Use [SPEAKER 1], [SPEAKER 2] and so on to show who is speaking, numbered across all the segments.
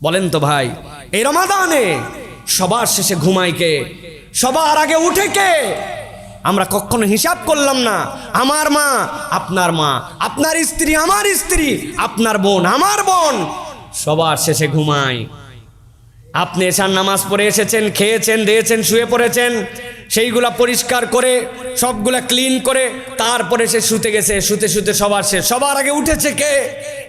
[SPEAKER 1] বলেন তো ভাই, এই রমাদানে সবার শেষে ঘুমাই কে? সবার আগে উঠে কে? আমরা কখনো হিসাব করলাম না, আমার মা, আপনার মা, আপনার স্ত্রী, আমার স্ত্রী, আপনার বোন, আমার বোন, সবার শেষে ঘুমায়। আপনি এসার নামাজ পড়ে এসেছেন, খেয়েছেন, দিয়েছেন, শুয়ে পড়েছেন সেইগুলা পরিষ্কার করে, সবগুলা ক্লিন করে, তারপরে সে শুতে গেছে, শুতে শুতে সবার সে সবার আগে উঠেছে কে?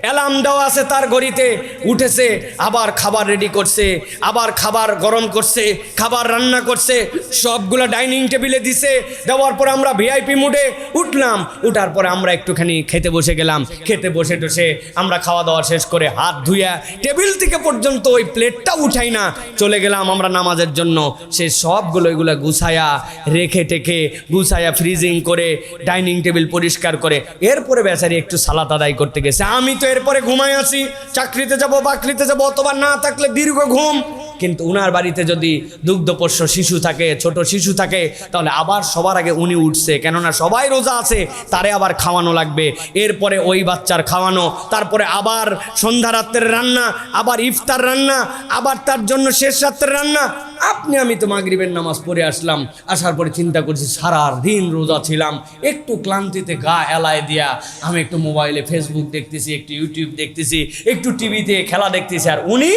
[SPEAKER 1] অ্যালার্ম দেওয়া আছে তার ঘড়িতে। উঠেছে, আবার খাবার রেডি করছে, আবার খাবার গরম করছে, খাবার রান্না করছে, সবগুলা ডাইনিং টেবিলে দিছে। দেওয়ার পরে আমরা ভিআইপি মুডে উঠলাম। উঠার পরে আমরা একটুখানি খেতে বসে গেলাম। খেতে বসে টসে আমরা খাওয়া দাওয়া শেষ করে হাত ধুইয়া টেবিল থেকে পর্যন্ত ওই প্লেটটা উঠাই না, চলে গেলাম আমরা নামাজের জন্য। সে সবগুলো এগুলো গুছায়া রেখে টেখে গুছায়া ফ্রিজিং করে ডাইনিং টেবিল পরিষ্কার করে। এরপরে বেচারি একটু সালাত আদায় করতে গেছে। আমি তো এরপরে ঘুমাই আছি। চাকরিতে যাব, বাকরিতে যাব অথবা না থাকলে দীর্ঘ ঘুম। কিন্তু উনার বাড়িতে যদি দুগ্ধপোষ্য শিশু থাকে, ছোট শিশু থাকে, তাহলে আবার সবার আগে উনি উঠছে। কেননা সবাই রোজা আছে, তারে আবার খাওয়ানো লাগবে। এরপরে ওই বাচ্চার খাওয়ানো, তারপরে আবার সন্ধ্যা রাত্রের রান্না, আবার ইফতার রান্না, আবার তার জন্য শেষ রাত্রের রান্না। আপনি, আমি তো মাগরিবের নামাজ পড়ে আসলাম, আসার পরে চিন্তা করছি সারা দিন রোজা ছিলাম, একটু ক্লান্তিতে গা এলায় দিয়া, আমি একটু মোবাইলে ফেসবুক দেখতেছি, একটু ইউটিউব দেখতেছি, একটু টিভিতে খেলা দেখতেছি, আর উনি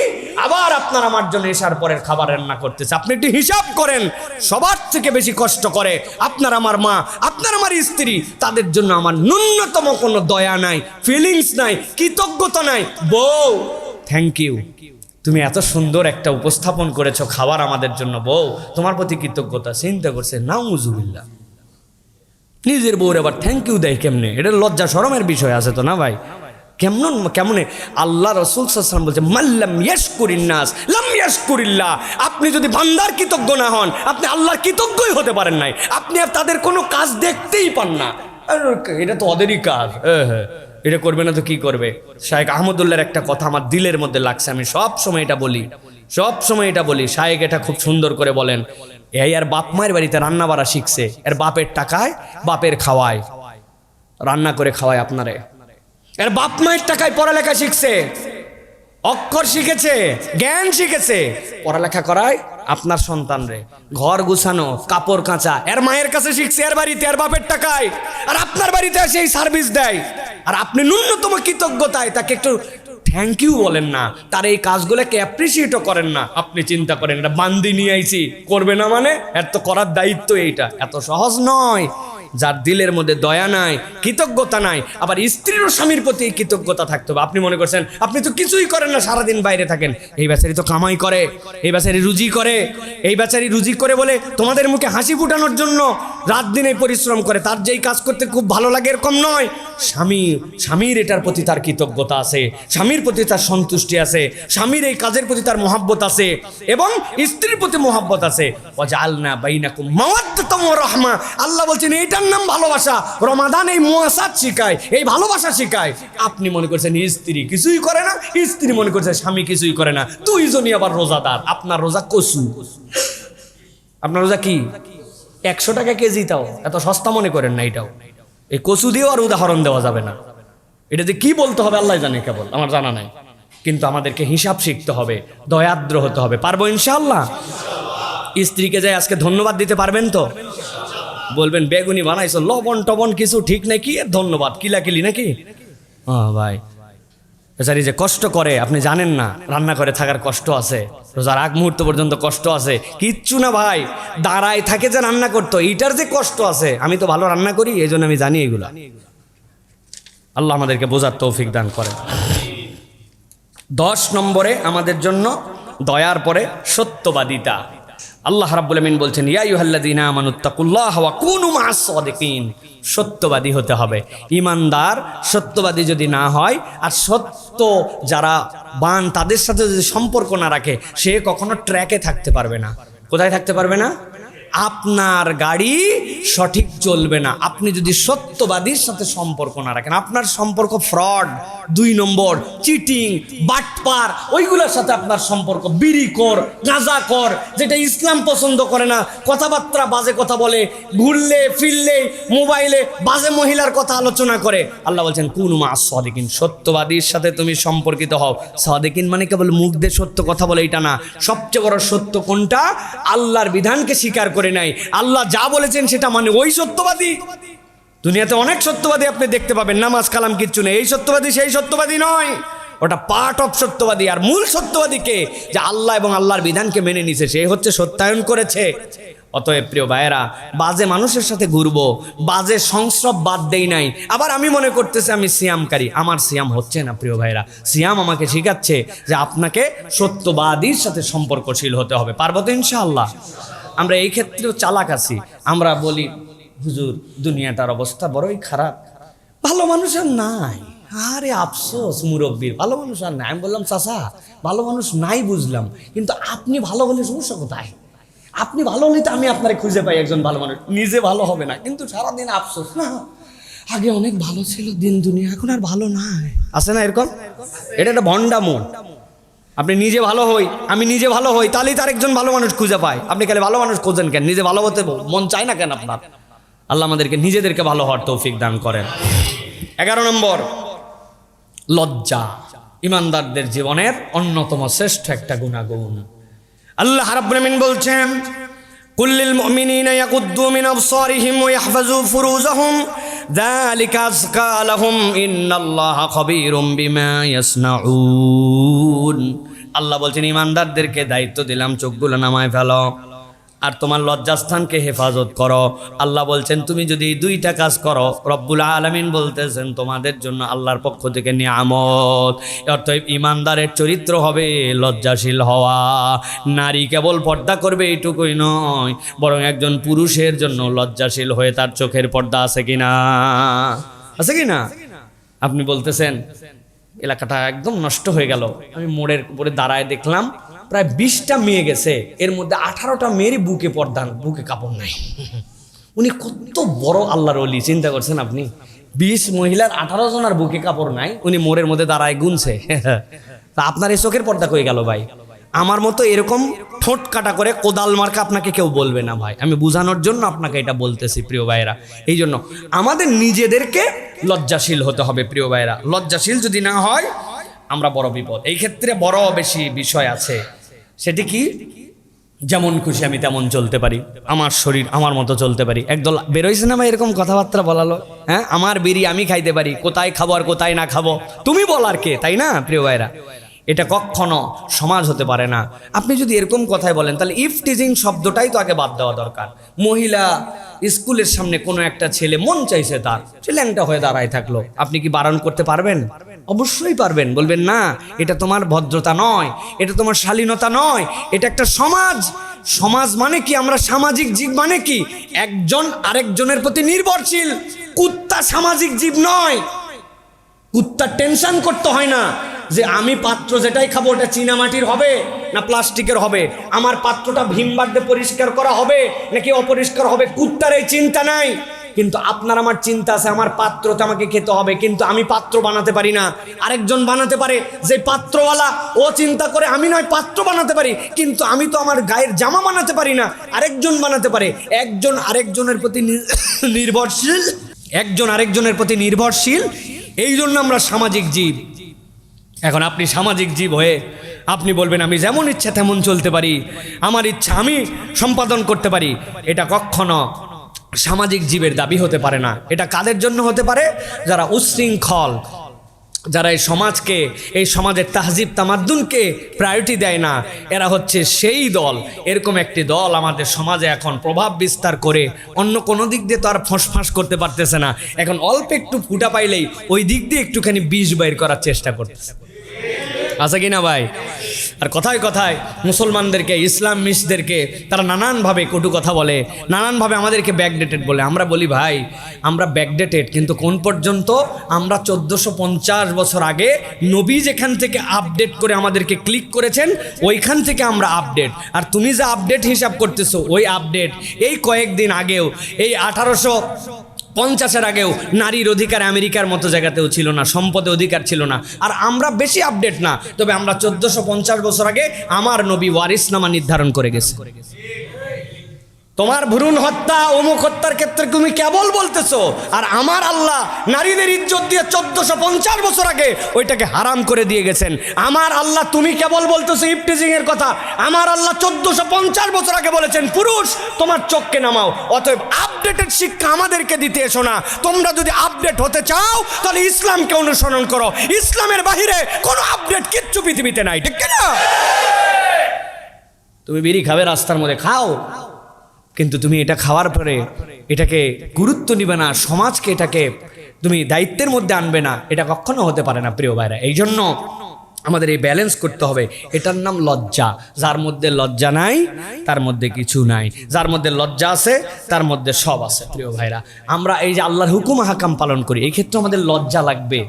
[SPEAKER 1] আবার আপনার আমার জন্য এসার পরের খাবার রান্না করতেছে। আপনি একটু হিসাব করেন, সবার থেকে বেশি কষ্ট করে আপনার আমার মা, আপনার আমার স্ত্রী, তাদের জন্য আমার ন্যূনতম কোনো দয়া নাই ফিলিংস নাই, কৃতজ্ঞতা নাই। বউ থ্যাংক ইউ তুমি এত সুন্দর একটা উপস্থাপন করেছ খাবার আমাদের জন্য, বউ। তোমার প্রতি কৃতজ্ঞতা, চিন্তা করছে নাউজুবিল্লা নিজের বউর আবার থ্যাংক ইউ দেয় কেমনে? এটা লজ্জা, শরমের বিষয় আছে তো না ভাই? কেমন, কেমনে? আল্লাহ রসুল সাল্লাম বলছে মাল্লাম ইয়াস করিন্নাস লাম ইয়াস করিল্লা আপনি যদি বান্দার কৃতজ্ঞ না হন, আপনি আল্লাহর কৃতজ্ঞই হতে পারেন নাই। আপনি আর তাদের কোনো কাজ দেখতেই পান না। এটা তো ওদেরই কাজ। হ্যাঁ হ্যাঁ। এটা করবে না তো কি করবে? শাহেক আহমদুল্লাহর একটা কথা আমার দিলের মধ্যে লাগছে, আমি সব সময় এটা বলি, সব সময় এটা বলি। শাহেক এটা খুব সুন্দর করে বলেন, এই আর বাপ মায়ের বাড়িতে রান্না বাড়া শিখছে, এর বাপের টাকায় বাপের খাওয়ায়, রান্না করে খাওয়ায় আপনারে। এর বাপ মায়ের টাকায় পড়ালেখা শিখছে, অক্ষর শিখেছে, জ্ঞান শিখেছে, পড়ালেখা করায় আপনার সন্তান রে। ঘর গুছানো, কাপড় কাঁচা। এর মায়ের কাছে শিখছে, এর বাড়িতে এর বাপের টাকায়। আর আপনার বাড়িতে এসে এই সার্ভিস দেয়। আর আপনি ন্যূনতম কৃতজ্ঞতায় তাকে একটু থ্যাংক ইউ বলেন না। তার এই কাজগুলোকে অ্যাপ্রিসিয়েটও করেন না। আপনি চিন্তা করেন, এটা বান্দি নিয়ে আইছি। করবে না মানে? এর তো করার দায়িত্ব এইটা। এত সহজ নয়। যার দিলের মধ্যে দয়া নাই, কৃতজ্ঞতা নাই, আবার স্ত্রীর স্বামীর প্রতি কৃতজ্ঞতা থাকতে হবে। আপনি মনে করছেন, আপনি তো কিছুই করেন না, সারাদিন বাইরে থাকেন। এই বেচারি তো কামাই করে, এই বেচারি রুজি করে, এই বেচারি রুজি করে বলে তোমাদের মুখে হাসি ফুটানোর জন্য রাত দিনে পরিশ্রম করে, তার যেই কাজ করতে খুব ভালো লাগে এরকম নয়। স্বামী, স্বামীর এটার প্রতি তার কৃতজ্ঞতা আছে, স্বামীর প্রতি তার সন্তুষ্টি আছে, স্বামীর এই কাজের প্রতি তার মহাব্বত আছে, এবং স্ত্রীর প্রতি মহাব্বত আছে। আলনা বাইনাকুম মাওয়াদ্দাতাম ওয়া রাহমা। আল্লাহ বলছেন এইটার নাম ভালোবাসা। রমাদান এই মুয়াসাত শিখায়, এই ভালোবাসা শিখায়। আপনি মনে করছেন স্ত্রী কিছুই করে না, স্ত্রী মনে করছে স্বামী কিছুই করে না। দুইজনই আবার রোজাদার। আপনার রোজা কসু? আপনার রোজা কি? একশো টাকা কেজি তাও। এত সস্তা মনে করেন না এটাও। এই কচু দিয়েও আর উদাহরণ দেওয়া যাবে না। এটা যে কি বলতে হবে আল্লাহ জানে কেবল, আমার জানা নাই। কিন্তু আমাদেরকে হিসাব শিখতে হবে দয়াদ্র হতে হবে। পারব ইনশাল্লাহ স্ত্রীকে যাই আজকে ধন্যবাদ দিতে পারবেন তো? বলবেন, বেগুনি বানাইছো, লবণ টবণ কিছু ঠিক নাকি ধন্যবাদ? কিলাকিলি নাকি? ও ভাই। বেচারি যে কষ্ট করে, আপনি জানেন না, রান্না করে থাকার কষ্ট আছে, রোজার আগ মুহূর্ত পর্যন্ত কষ্ট আছে। কিচ্ছু না, ভাই। দাঁড়ায় থাকে যে রান্না করতো, এইটার যে কষ্ট আছে, আমি তো ভালো রান্না করি এই জন্য আমি জানি এগুলা। আল্লাহ আমাদেরকে বোঝার তৌফিক দান করেন। দশ নম্বরে আমাদের জন্য দয়ার পরে সত্যবাদিতা। আল্লাহ রাব্বুল আমিন বলছেন, ইয়া সত্যবাদী হতে হবে। ইমানদার সত্যবাদী যদি না হয়, আর সত্য যারা বান, তাদের সাথে যদি সম্পর্ক না রাখে, সে কখনো ট্র্যাকে থাকতে পারবে না। কোথায় থাকতে পারবে না? আপনার গাড়ি সঠিক চলবে না। আপনি যদি সত্যবাদীর সাথে সম্পর্ক না রাখেন, আপনার সম্পর্ক ফ্রড, দুই নম্বর, চিটিং, বাটপার, ওইগুলোর সাথে আপনার সম্পর্ক বিড়িকর গাঁজাকর যেটা ইসলাম পছন্দ করে না, কথাবার্তা বাজে কথা বলে, ঘুরলে, ফিরলে, মোবাইলে বাজে মহিলার কথা আলোচনা করে। আল্লাহ বলছেন, কোন মা সদিকিন সত্যবাদীর সাথে তুমি সম্পর্কিত হও। সদিকিন মানে কেবল মুখ দিয়ে সত্য কথা বলে, এটা না। সবচেয়ে বড় সত্য কোনটা? আল্লাহর বিধানকে স্বীকার করে নাই। আল্লাহ যা বলেছেন সেটা মানে ওই সত্যবাদী। দুনিয়াতে অনেক সত্যবাদী আপনি দেখতে পাবেন, নামাজ, কালাম কিচ্ছু নেই। এই সত্যবাদী সেই সত্যবাদী নয়। ওটা পার্ট অফ সত্যবাদী। আর মূল সত্যবাদীকে যে আল্লাহ এবং আল্লাহর বিধানকে মেনে নিছে। সে হচ্ছে সত্যায়ন করেছে। অতএব প্রিয় ভাইয়েরা, বাজে মানুষের সাথে ঘুরবো, বাজে সংস্রব বাদ দেই নাই। আবার আমি মনে করতেছি আমি সিয়ামকারী। আমার সিয়াম হচ্ছে না, প্রিয় ভাইয়েরা। সিয়াম আমাকে শিখাচ্ছে যে আপনাকে সত্যবাদীর সাথে সম্পর্কশীল হতে হবে। পারব তো ইনশাআল্লাহ? আমরা এই ক্ষেত্রেও চালাক আছি। আমরা বলি, হুজুর, দুনিয়াটার অবস্থা বড়ই খারাপ। ভালো মানুষ আর নাই। আরে আফসোস, মুরব্বীর। ভালো মানুষ আর নাই। আমি বললাম, চাচা, ভালো মানুষ নাই বুঝলাম। কিন্তু আপনি ভালো হলে সমস্যা কোথায়? আপনি ভালো হলে তো আমি আপনারে খুঁজে পাই একজন ভালো মানুষ। নিজে ভালো হবে না। কিন্তু সারাদিন আফসোস, না। আগে অনেক ভালো ছিল, দিন দুনিয়া, এখন আর ভালো নাই। আছে না এরকম? এটা একটা ভণ্ডামো। আপনি নিজে ভালো হই, আমি নিজে ভালো হই, তাহলেই তার একজন ভালো মানুষ খুঁজে পায়। আপনি খালি ভালো মানুষ খুঁজেন কেন? নিজে ভালো হতে মন চায় না কেন আপনার? আল্লাহ আমাদেরকে, নিজেদেরকে ভালো হওয়ার তৌফিক দান করেন। এগারো নম্বর, লজ্জা। ইমানদারদের জীবনের অন্যতম শ্রেষ্ঠ একটা গুণাগুণ। আল্লাহ রাব্বুল বলছেন কুল্লিল মুমিনিনা ইয়াকুদ্দু মিন আবসারিহিম ওয়া ইয়াহফাজু ফুরুজাহুম। যালিকা আযকা লাহুম ইন্নাল্লাহা খাবীরুম বিমা ইয়াসনাউন। আল্লাহ বলছেন, ইমানদারদেরকে দায়িত্ব দিলাম, চোখগুলো নামায় ফেলো আর তোমার লজ্জাস্থানকে হেফাজত করো। আল্লাহ বলছেন, তুমি যদি দুইটা কাজ করো, রব্বুল আলমিন বলতেছেন, তোমাদের জন্য আল্লাহর পক্ষ থেকে নিয়ামত। অর্থাৎ ইমানদারের চরিত্র হবে লজ্জাশীল হওয়া। নারী কেবল পর্দা করবে এইটুকুই নয়, বরং একজন পুরুষের জন্য লজ্জাশীল হয়ে তার চোখের পর্দা আছে কিনা? আছে কিনা? আপনি বলতেছেন এলাকাটা একদম নষ্ট হয়ে গেল। আমি মোড়ের উপরে দাঁড়ায় দেখলাম, প্রায় বিশটা মেয়ে গেছে। এর মধ্যে আঠারোটা মেয়েরই বুকে পর্দান, বুকে কাপড় নাই। উনি কত বড় আল্লাহর অলি চিন্তা করছেন আপনি? বিশ মহিলার আঠারো জনার বুকে কাপড় নাই, উনি মোড়ের মধ্যে দাঁড়ায় গুনছে। তা আপনার এই চোখের পর্দা কয়ে গেল ভাই? আমার মতো এরকম ঠোঁট কাটা করে কোদাল মার্কা আপনাকে কেউ বলবে না ভাই। আমি বোঝানোর জন্য আপনাকে এটা বলতেছি প্রিয় ভাইয়েরা। এই জন্য আমাদের নিজেদেরকে লজ্জাশীল হতে হবে প্রিয় ভাইয়েরা। লজ্জাশীল যদি না হয়, আমরা বড় বিপদ। এই ক্ষেত্রে বড় বেশি বিষয় আছে। সেটি কি? যেমন খুশি আমি তেমন চলতে পারি। আমার শরীর আমার মতো চলতে পারি। একদল বেরোইছে না ভাই এরকম কথাবার্তা বলালো? হ্যাঁ? আমার বিড়ি আমি খাইতে পারি। কোথায় খাব আর কোথায় না খাব? তুমি বলার কে, তাই না প্রিয় ভাইরা এটা কখনো সমাজ হতে পারে না। আপনি যদি এরকম কথাই বলেন, তাহলে ইফ টিজিং শব্দটাই তো আগে বাদ দেওয়া দরকার। মহিলা স্কুলের সামনে কোনো একটা ছেলে মন চাইছে তার, সে ল্যাংটা হয়ে দাঁড়ায় থাকল। আপনি কি বারণ করতে পারবেন? অবশ্যই পারবেন, বলবেন না, এটা তোমার ভদ্রতা নয়, এটা তোমার শালীনতা নয়, এটা একটা সমাজ। সমাজ মানে কি? আমরা সামাজিক জীব মানে কি? একজন আরেকজনের প্রতি নির্ভরশীল। কুত্তা সামাজিক জীব নয়। কুত্তার টেনশন করতে হয় না। যে আমি পাত্র যেটাই খাব ওটা চীনামাটির হবে না প্লাস্টিকের হবে? আমার পাত্রটা ভীমবার দিয়ে পরিষ্কার করা হবে নাকি অপরিষ্কার হবে? কুত্তার এই চিন্তা নাই। কিন্তু আপনার আমার চিন্তা আছে, আমার পাত্রটা আমাকে খেতে হবে, কিন্তু আমি পাত্র বানাতে পারি না। আরেকজন বানাতে পারে, যে পাত্রওয়ালা, ও চিন্তা করে, আমি নয়, পাত্র বানাতে পারি, কিন্তু আমি তো আমার গায়ের জামা বানাতে পারি না। আরেকজন বানাতে পারে, একজন আরেকজনের প্রতি নির্ভরশীল, একজন আরেকজনের প্রতি নির্ভরশীল এই জন্য আমরা সামাজিক জীব। এখন আপনি সামাজিক জীব হয়ে আপনি বলবেন, আমি যেমন ইচ্ছা তেমন চলতে পারি। আমার ইচ্ছা আমি সম্পাদন করতে পারি। এটা কখনো সামাজিক জীবের দাবি হতে পারে না। এটা কাদের জন্য হতে পারে? যারা উচ্ছৃঙ্খল, যারা এই সমাজকে, এই সমাজের তাহজিব তামাদ্দুনকে প্রায়োরিটি দেয় না। এরা হচ্ছে সেই দল। এরকম একটি দল আমাদের সমাজে এখন প্রভাব বিস্তার করে অন্য কোনো দিক দিয়ে তো আর ফোঁসফাঁস করতে পারতেছে না। এখন অল্প একটু ফুটা পাইলেই ওই দিক দিয়ে একটুখানি বিষ বাইর করার চেষ্টা করতেছে। আছে কি না ভাই? আর কথায় কথায় মুসলমানদেরকে, ইসলাম মিসদেরকে তারা নানানভাবে কটু কথা বলে, নানানভাবে আমাদেরকে ব্যাকডেটেড বলে। আমরা বলি, ভাই, আমরা ব্যাকডেটেড কিন্তু কোন পর্যন্ত আমরা চোদ্দোশো পঞ্চাশ বছর আগে নবী যেখান থেকে আপডেট করে আমাদেরকে ক্লিক করেছেন, ওইখান থেকে আমরা আপডেট আর তুমি যে আপডেট হিসাব করতেছো, ওই আপডেট এই কয়েকদিন আগেও, এই আঠারোশো পঞ্চাশের আগেও নারীর অধিকার আমেরিকার মতো জায়গাতেও ছিল না, সম্পদে অধিকার ছিল না। আর আমরা বেশি আপডেট না, তবে আমরা চোদ্দশো বছর আগে আমার নবী ওয়ারিস নামা নির্ধারণ করে গেছে। তোমার ভ্রূণ হত্যা অমুক হত্যার ক্ষেত্রে তুমি কেবল বলতেছো, আর আমার আল্লাহ নারীদের ইজ্জত দিয়ে চোদ্দশো পঞ্চাশ বছর আগে ওইটাকে হারাম করে দিয়ে গেছেন। আমার আল্লাহ তুমি কেবল বলতেছো ইফটিজিং এর কথা, আমার আল্লাহ চোদ্দশো পঞ্চাশ বছর আগে বলেছেন, পুরুষ, তোমার চোখকে নামাও, অতএব আপডেটেড শিক্ষা আমাদেরকে দিতে এসো না। তোমরা যদি আপডেট হতে চাও, তাহলে ইসলামকে অনুসরণ করো। ইসলামের বাহিরে কোনো আপডেট কিচ্ছু পৃথিবীতে নাই, ঠিক না তুমি বিড়ি খাবে রাস্তার মধ্যে, খাও। কিন্তু তুমি এটা খাওয়ার পরে এটাকে গুরুত্ব নিবে না, সমাজকে এটাকে তুমি দায়িত্বের মধ্যে আনবে না, এটা কখনো হতে পারে না প্রিয় ভাইরা। এই জন্য আমাদের এই ব্যালেন্স করতে হবে। এটার নাম লজ্জা। যার মধ্যে লজ্জা নাই, তার মধ্যে কিছু নাই। যার মধ্যে লজ্জা আছে, তার মধ্যে সব আছে প্রিয় ভাইরা। আমরা এই যে আল্লাহর হুকুম হাকাম পালন করি, এই ক্ষেত্রে আমাদের লজ্জা লাগবে।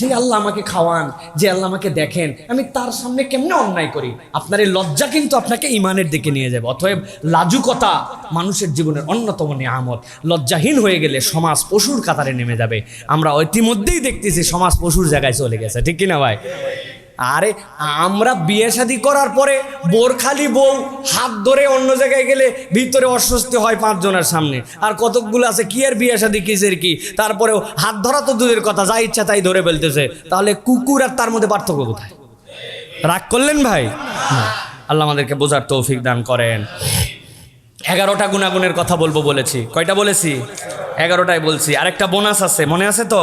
[SPEAKER 1] যে আল্লাহ আমাকে খাওয়ান, যে আল্লাহ আমাকে দেখেন, আমি তার সামনে কেমনে অন্যায় করি? আপনার এই লজ্জা কিন্তু আপনাকে ইমানের দিকে নিয়ে যাবে। অতএব লাজুকতা মানুষের জীবনের অন্যতম নিয়ামত। লজ্জাহীন হয়ে গেলে সমাজ পশুর কাতারে নেমে যাবে। আমরা ইতিমধ্যেই দেখতেছি সমাজ পশুর জায়গায় চলে গেছে। ঠিক কিনা ভাই? আরে আমরা বিয়ে শাদি করার পরে বোরখালি বউ হাত ধরে অন্য জায়গায় গেলে ভিতরে অস্বস্তি হয় পাঁচজনের সামনে। আর কতকগুলো আছে, কি আর বিয়ে শাদি, কিসের কি? তারপরেও হাত ধরা তো দূরের কথা, যা ইচ্ছা তাই ধরে ফেলতেছে। তাহলে কুকুর আর তার মধ্যে পার্থক্য কোথায়? রাগ করলেন ভাই? আল্লাহ আমাদেরকে বোঝার তৌফিক দান করেন। এগারোটা গুণাগুণের কথা বলব বলেছি। কয়টা বলেছি? এগারোটাই বলছি। আরেকটা বোনাস আছে, মনে আছে তো?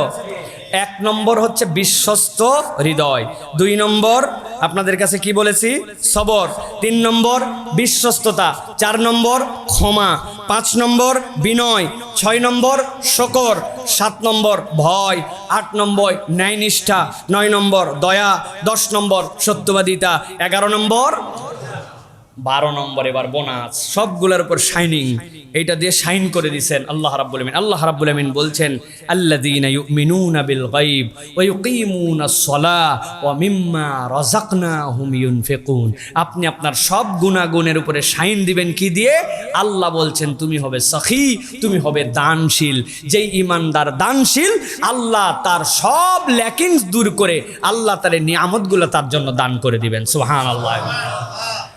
[SPEAKER 1] এক নম্বর হচ্ছে বিশ্বস্ত হৃদয়। দুই নম্বর, আপনাদের কাছে কি বলেছি? সবর। তিন নম্বর, বিশ্বস্ততা। চার নম্বর, ক্ষমা। পাঁচ নম্বর, বিনয়। ছয় নম্বর, শকর। সাত নম্বর, ভয়। আট নম্বর, ন্যায়নিষ্ঠা। নয় নম্বর, দয়া। দশ নম্বর, সত্যবাদিতা। এগারো নম্বর বারো নম্বর এবার বোনাস। সবগুলোর উপর শাইনিং এইটা দিয়ে শাইন করে দিছেন আল্লাহ রাব্বুল আমিন আল্লাহ রাব্বুল আমিন বলছেন, আল্লাযীনা ইউমিনুনা বিল গায়ব ওয়া ইউকিমুনাস সালাহ ওয়া মিম্মা রাযাকনাহুম ইউনফিকুন। আপনি আপনার সব গুণাগুণের উপরে শাইন দিবেন কি দিয়ে? আল্লাহ বলছেন, তুমি হবে সখী, তুমি হবে দানশীল। যেই ইমানদার দানশীল, আল্লাহ তার সব ল্যাকিংস দূর করে আল্লাহ তার নিয়ামতগুলো তার জন্য দান করে দিবেন। সুবহানাল্লাহ।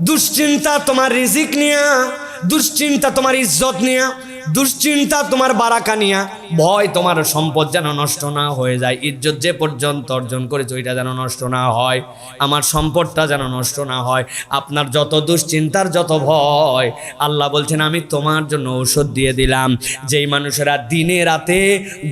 [SPEAKER 1] দুশ্চিন্তা তোমার রিজিক নিয়া দুশ্চিন্তা তোমার ইজ্জত নিয়া দুশ্চিন্তা তোমার বারাকা নিয়া ভয় তোমার সম্পদ যেন নষ্ট না হয়ে যায়। ইজ্জত যে পর্যন্ত অর্জন করেছে ওইটা যেন নষ্ট না হয়। আমার সম্পদটা যেন নষ্ট না হয়। আপনার যত দুশ্চিন্তার যত ভয়, আল্লাহ বলছেন, আমি তোমার জন্য ঔষধ দিয়ে দিলাম। যেই মানুষেরা দিনে রাতে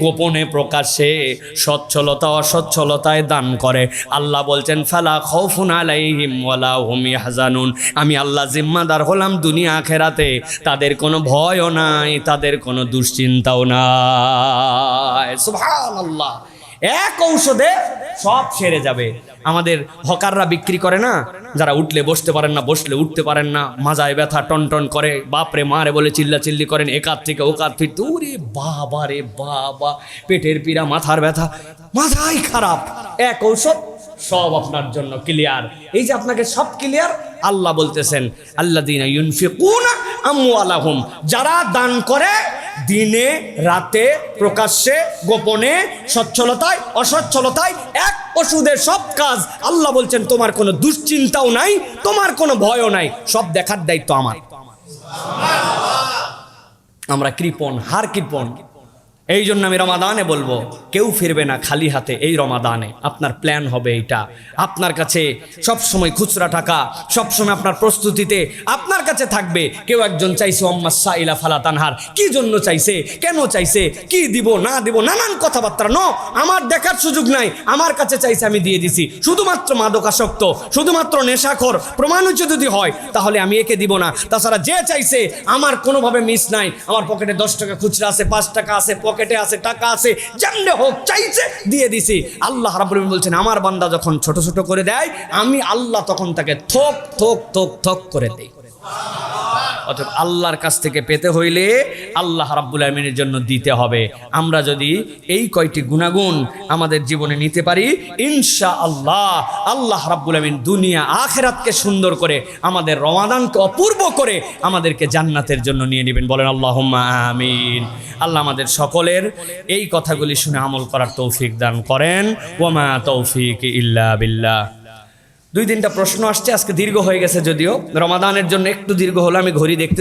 [SPEAKER 1] গোপনে প্রকাশে সচ্ছলতা, অসচ্ছলতায় দান করে, আল্লাহ বলছেন, ফালা খৌফুন আলাইহিম ওয়ালা হুম ইয়াহজানুন। আমি আল্লাহ জিম্মাদার হলাম দুনিয়া আখেরাতে। তাদের কোনো ভয়ও নাই তাদের কোনো দুশ্চিন্তাও নাই। সুবহানাল্লাহ। এক ঔষধে সব সেরে যাবে। আমাদের হকাররা বিক্রি করে না? যারা উঠলে বসতে পারেন না, বসলে উঠতে পারেন না। মাজায় ব্যথা টন টন করে। বাপরে, মারে বলে চিল্লা চিল্লি করেন। একাত থেকে ওকাত ফিরতে ওরে বাবা রে বাবা। পেটের পীড়া, মাথার ব্যথা। মাথাই খারাপ। এক ঔষধ সব আপনার জন্য ক্লিয়ার এই যে আপনাকে সব ক্লিয়ার আল্লাহ বলতেছেন আল্লাহ দিন যারা দান করে, দিনে, রাতে, প্রকাশ্যে, গোপনে, সচ্ছলতায়, অসচ্ছলতায়, এক ওষুধের সব কাজ। আল্লাহ বলছেন, তোমার কোনো দুশ্চিন্তাও নাই, তোমার কোনো ভয়ও নাই, সব দেখার দায়িত্ব আমার। আমরা কৃপণ, হার কৃপণ। এই জন্য আমি রমাদানে বলব, কেউ ফিরবে না খালি হাতে এই রমাদানে। আপনার প্ল্যান হবে এইটা। আপনার কাছে সব সময় খুচরা টাকা সব সময় আপনার প্রস্তুতিতে আপনার কাছে থাকবে। কেউ একজন চাইছে অম্মা সাইলা ফালা তানহার। কি জন্য চাইছে? কেন চাইছে? কি দিব, না দিব? নানান কথাবার্তা। ন, আমার দেখার সুযোগ নাই। আমার কাছে চাইছে, আমি দিয়ে দিছি। শুধুমাত্র মাদকাসক্ত, শুধুমাত্র নেশাখোর। প্রমাণিত যদি হয়, তাহলে আমি একে দিব না। তাছাড়া যে চাইছে, আমার কোনোভাবে মিস নাই। আমার পকেটে দশ টাকা খুচরা আছে, পাঁচ টাকা আছে পকেটে আছে, টাকা আছে, যেমনে হোক চাইছে, দিয়ে দিছি। আল্লাহ রাবুল বলছেন, আমার বান্দা যখন ছোট ছোট করে দেয়, আমি আল্লাহ তখন তাকে থোক থোক থোক থোক করে দেই। অতএব আল্লাহর কাছ থেকে পেতে হইলে আল্লাহ রাব্বুল আলমিনের জন্য দিতে হবে। আমরা যদি এই কয়টি গুণাগুণ আমাদের জীবনে নিতে পারি ইনশা আল্লাহ আল্লাহ রাব্বুল আলমিন দুনিয়া আখেরাতকে সুন্দর করে, আমাদের রমাদানকে অপূর্ব করে আমাদেরকে জান্নাতের জন্য নিয়ে নেবেন। বলেন আল্লাহ আমিন। আল্লাহ আমাদের সকলের এই কথাগুলি শুনে আমল করার তৌফিক দান করেন। ওমা তৌফিক ইল্লা বিল্লাহ। দুই তিনটা প্রশ্ন আসছে, আজকে দীর্ঘ হয়ে গেছে যদিও। রমাদানের জন্য একটু দীর্ঘ হলো, আমি ঘড়ি দেখতে